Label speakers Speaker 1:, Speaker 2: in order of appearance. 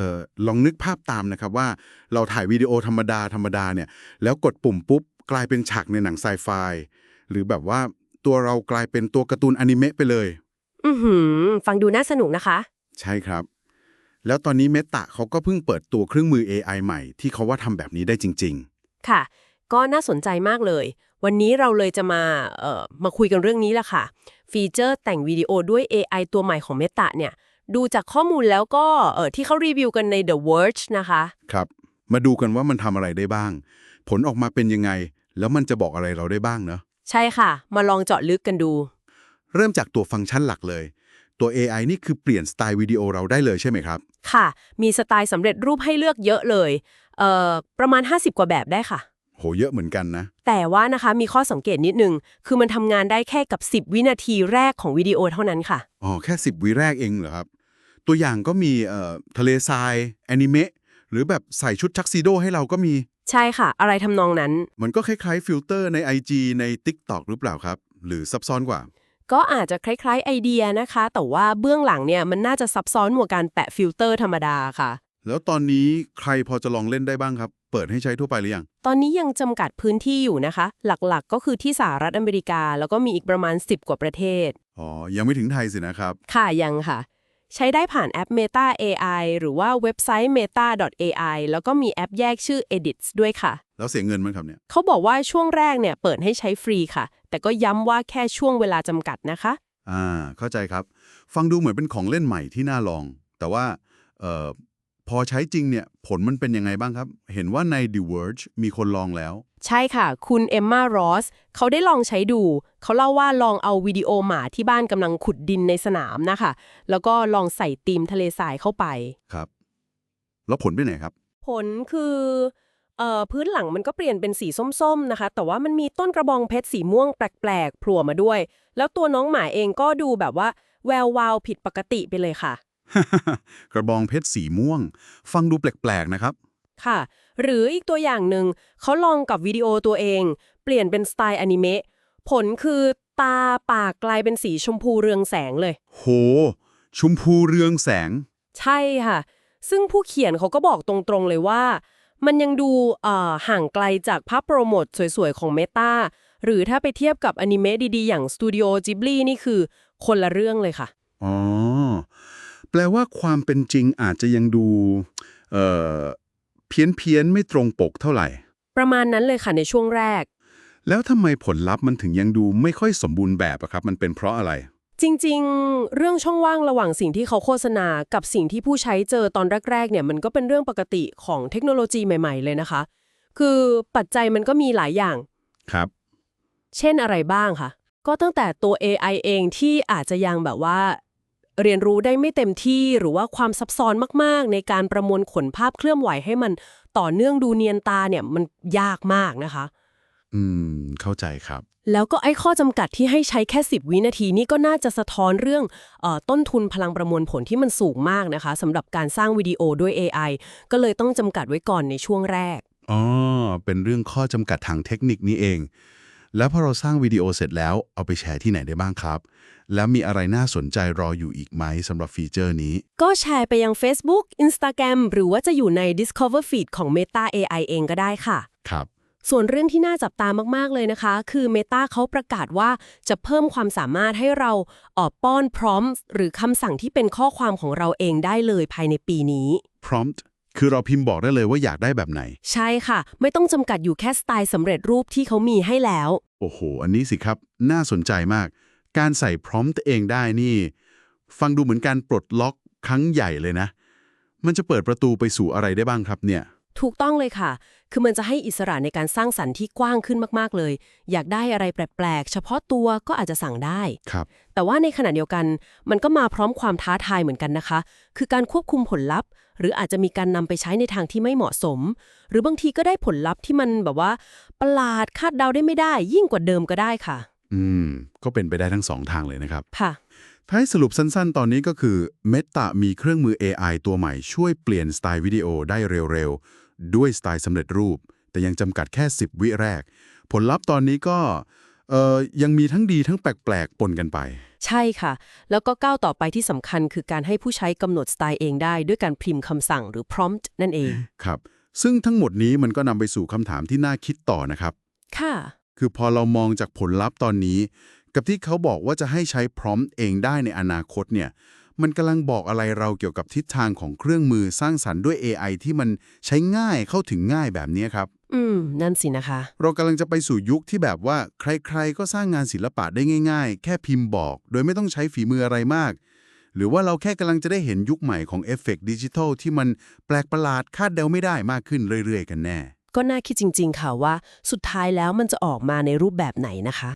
Speaker 1: ออลองนึกภาพตามนะครับว่าเราถ่ายวิดีโอธรรมดาธรรมดาเนี่ยแล้วกดปุ่มปุ๊บกลายเป็นฉากในหนังไซไฟหรือแบบว่าตัวเรากลายเป็นตัวการ์ตูนอนิเมะไปเลย
Speaker 2: อือหือ ฟังดูน่าสนุกนะคะ
Speaker 1: ใช่ครับ แล้วตอนนี้เมตาเขาก็เพิ่งเปิดตัวเครื่องมือ AI ใหม่ ที่เขาว่าทำแบบนี้ได้จริง
Speaker 2: ค่ะ ก็น่าสนใจมากเลย วันนี้เราเลยจะมาเอ่อมาคุยกันเรื่องนี้แหละค่ะ ฟีเจอร์แต่งวิดีโอด้วย AI ตัวใหม่ของ Meta เนี่ย ดูจากข้อมูลแล้วก็เอ่อที่เขารีวิวกันใน The Verge นะคะ
Speaker 1: ๆครับ มาดูกันว่ามันทำอะไรได้บ้าง ผลออกมาเป็นยังไง แล้วมันจะบอกอะไรเราได้บ้างเนอะ
Speaker 2: ใช่ค่ะ มาลองเจาะลึกกันดู
Speaker 1: เริ่มจากตัวฟังก์ชันหลักเลย ตัว AI นี่คือเปลี่ยนสไตล์วิดีโอเราได้เลยใช่ไหมครับ
Speaker 2: ค่ะ มีสไตล์สำเร็จรูปให้เลือกเยอะเลยเอ่อประมาณ 50 กว่าแบบได้ค่ะ
Speaker 1: โหเยอะเหมือนกันนะ
Speaker 2: แต่ว่านะคะมีข้อสังเกตนิดนึง คือมันทำงานได้แค่กับ 10 วินาทีแรกของวิดีโอเท่านั้นค่ะ
Speaker 1: อ๋อ แค่ 10 วิแรกเองเหรอครับ ตัวอย่างก็มีเอ่อทะเลทรายแอนิเมะหรือแบบใส่ชุดชักซีโดให้เราก็มี
Speaker 2: ใช่ค่ะ อะไรทำนองนั้น
Speaker 1: มันก็คล้ายๆฟิลเตอร์ใน IG ใน TikTok หรือเปล่าครับ หรือซับซ้อนกว่า
Speaker 2: ก็อาจจะคล้ายๆไอเดียนะคะ แต่ว่าเบื้องหลังเนี่ยมันน่าจะซับซ้อนกว่าการแปะฟิลเตอร์ธรรมดาค่ะ
Speaker 1: แล้วตอนนี้ใครพอจะลองเล่นได้บ้างครับ เปิดให้ใช้ทั่วไปหรือยัง
Speaker 2: ตอนนี้ยังจำกัดพื้นที่อยู่นะคะ หลักๆ ก็คือที่สหรัฐอเมริกา แล้วก็มีอีกประมาณ 10 กว่าประเทศ
Speaker 1: อ๋อ ยังไม่ถึงไทยสินะครับ
Speaker 2: ค่ะยังค่ะ ใช้ได้ผ่านแอป Meta AI หรือว่าเว็บไซต์ meta.ai แล้วก็มีแอปแยกชื่อ Edits ด้วยค่ะ
Speaker 1: แล้วเสียเงินมั้งครับเนี่ย
Speaker 2: เขาบอกว่าช่วงแรกเนี่ยเปิดให้ใช้ฟรีค่ะ แต่ก็ย้ำว่าแค่ช่วงเวลาจำกัดนะคะ
Speaker 1: อ่า เข้าใจครับ ฟังดูเหมือนเป็นของเล่นใหม่ที่น่าลอง แต่ว่าเอ่อ พอใช้จริงเนี่ยผลมันเป็นยังไงบ้างครับ เห็นว่าใน The Verge มีคนลองแล้ว
Speaker 2: ใช่ค่ะ คุณเอมมารอสเขาได้ลองใช้ดู เขาเล่าว่าลองเอาวิดีโอหมาที่บ้านกำลังขุดดินในสนามนะคะ แล้วก็ลองใส่ธีมทะเลทรายเข้าไป
Speaker 1: ครับ แล้วผลเป็นไงครับ
Speaker 2: ผลคือเอ่อพื้นหลังมันก็เปลี่ยนเป็นสีส้มๆนะคะ แต่ว่ามันมีต้นกระบองเพชรสีม่วงแปลกๆโผล่มาด้วย แล้วตัวน้องหมาเองก็ดูแบบว่าแวววาวผิดปกติไปเลยค่ะ
Speaker 1: กระบองเพชรสีม่วง ฟังดูแปลกๆนะครับ
Speaker 2: ค่ะ หรืออีกตัวอย่างหนึ่งเขาลองกับวิดีโอตัวเอง เปลี่ยนเป็นสไตล์อนิเมะผลคือตาปากกลายเป็นสีชมพูเรืองแสงเลย
Speaker 1: โห ชมพูเรืองแสง
Speaker 2: ใช่ค่ะ ซึ่งผู้เขียนเขาก็บอกตรงๆเลยว่า มันยังดูเอ่อห่างไกลจากภาพโปรโมทสวยๆ ของ Meta หรือถ้าไปเทียบกับอนิเมะดีๆ อย่างสตูดิโอจิบลีนี่คือคนละเรื่องเลยค่ะ
Speaker 1: อ๋อ แปลว่าความเป็นจริงอาจจะยังดูเอ่อเพี้ยนเพียนๆไม่ตรงปกเท่าไหร่
Speaker 2: ประมาณนั้นเลยค่ะในช่วงแรก
Speaker 1: แล้วทำไมผลลัพธ์มันถึงยังดูไม่ค่อยสมบูรณ์แบบอะครับ มันเป็นเพราะอะไร
Speaker 2: จริงๆ เรื่องช่องว่างระหว่างสิ่งที่เขาโฆษณากับสิ่งที่ผู้ใช้เจอตอนแรกๆเนี่ยมันก็เป็นเรื่องปกติของเทคโนโลยีใหม่ ๆ เลยนะคะ คือปัจจัยมันก็มีหลายอย่าง
Speaker 1: ครับ
Speaker 2: เช่นอะไรบ้างคะก็ตั้งแต่ตัว AI เองที่อาจจะยังแบบว่า เรียนรู้ได้ไม่เต็มที่หรือว่าความซับซ้อนมากๆ ในการประมวลขนภาพเคลื่อนไหวให้มันต่อเนื่องดูเนียนตาเนี่ยมันยากมากนะคะ
Speaker 1: อืม เข้าใจครับ
Speaker 2: แล้วก็ไอ้ข้อจำกัดที่ให้ใช้แค่ 10 วินาทีนี่ก็น่าจะสะท้อนเรื่องเออต้นทุนพลังประมวลผลที่มันสูงมากนะคะสำหรับการสร้างวิดีโอด้วย AI ก็เลยต้องจำกัดไว้ก่อนในช่วงแรก
Speaker 1: อ๋อเป็นเรื่องข้อจำกัดทางเทคนิคนี้เอง แล้วพอเราสร้างวิดีโอเสร็จแล้วเอาไปแชร์ที่ไหนได้บ้างครับ แล้วมีอะไรน่าสนใจรออยู่อีกไหมสำหรับฟีเจอร์นี้
Speaker 2: ก็แชร์ไปยัง Facebook Instagram หรือว่าจะอยู่ใน Discover Feed ของ Meta AI เองก็ได้ค่ะ
Speaker 1: ครับ
Speaker 2: ส่วนเรื่องที่น่าจับตามาก ๆ เลยนะคะ คือ Meta เขาประกาศว่าจะเพิ่มความสามารถให้เราออกป้อนพร้อมหรือคำสั่งที่เป็นข้อความของเราเองได้เลยภายในปีนี้
Speaker 1: prompt คือเราพิมพ์บอกได้เลยว่าอยากได้แบบไหน
Speaker 2: ใช่ค่ะ ไม่ต้องจำกัดอยู่แค่สไตล์สำเร็จรูปที่เขามีให้แล้ว
Speaker 1: โอ้โห อันนี้สิครับ น่าสนใจมาก การใส่ prompt เองได้นี่ ฟังดูเหมือนการปลดล็อกครั้งใหญ่เลยนะ มันจะเปิดประตูไปสู่อะไรได้บ้างครับเนี่ย
Speaker 2: ถูกต้องเลยค่ะ คือมันจะให้อิสระในการสร้างสรรค์ที่กว้างขึ้นมากๆเลย อยากได้อะไรแปลกๆ เฉพาะตัวก็อาจจะสั่งได้
Speaker 1: ครับ
Speaker 2: แต่ว่าในขณะเดียวกัน มันก็มาพร้อมความท้าทายเหมือนกันนะคะ คือการควบคุมผลลัพธ์ หรืออาจจะมีการนำไปใช้ในทางที่ไม่เหมาะสม หรือบางทีก็ได้ผลลัพธ์ที่มันแบบว่า ประหลาดคาดเดาได้ไม่ได้ ยิ่งกว่าเดิมก็ได้ค่ะ
Speaker 1: อืม ก็เป็นไปได้ทั้งสองทางเลยนะครับ
Speaker 2: ค่ะ
Speaker 1: ถ้าให้สรุปสั้นๆ ตอนนี้ก็คือ Meta มีเครื่องมือ AI ตัวใหม่ช่วยเปลี่ยนสไตล์วิดีโอได้เร็วๆ ด้วยสไตล์สำเร็จรูป แต่ยังจำกัดแค่ 10 วิแรก ผลลัพธ์ตอนนี้ก็เอ่อยังมีทั้งดีทั้งแปลกๆ ปนกันไป
Speaker 2: ใช่ค่ะ แล้วก็ก้าวต่อไปที่สำคัญคือการให้ผู้ใช้กำหนดสไตล์เองได้ด้วยการพิมพ์คำสั่งหรือ prompt นั่นเอง
Speaker 1: ครับ ซึ่งทั้งหมดนี้มันก็นำไปสู่คำถามที่น่าคิดต่อนะครับ
Speaker 2: ค่ะ
Speaker 1: คือพอเรามองจากผลลัพธ์ตอนนี้ กับที่เขาบอกว่าจะให้ใช้พร้อมเองได้ในอนาคตเนี่ยมันกำลังบอกอะไรเราเกี่ยวกับทิศทางของเครื่องมือสร้างสรรค์ด้วย AI ที่มันใช้ง่ายเข้าถึงง่ายแบบนี้ครับ
Speaker 2: อืม นั่นสินะคะ
Speaker 1: เรากำลังจะไปสู่ยุคที่แบบว่าใครๆ ก็สร้างงานศิลปะได้ง่าย ๆ แค่พิมพ์บอก โดยไม่ต้องใช้ฝีมืออะไรมาก หรือว่าเราแค่กำลังจะได้เห็นยุคใหม่ของเอฟเฟกต์ดิจิทัลที่มันแปลกประหลาดคาดเดาไม่ได้มากขึ้นเรื่อย ๆ กันแน่
Speaker 2: ก็น่าคิดจริง ๆ ค่ะว่า สุดท้ายแล้วมันจะออกมาในรูปแบบไหนนะคะ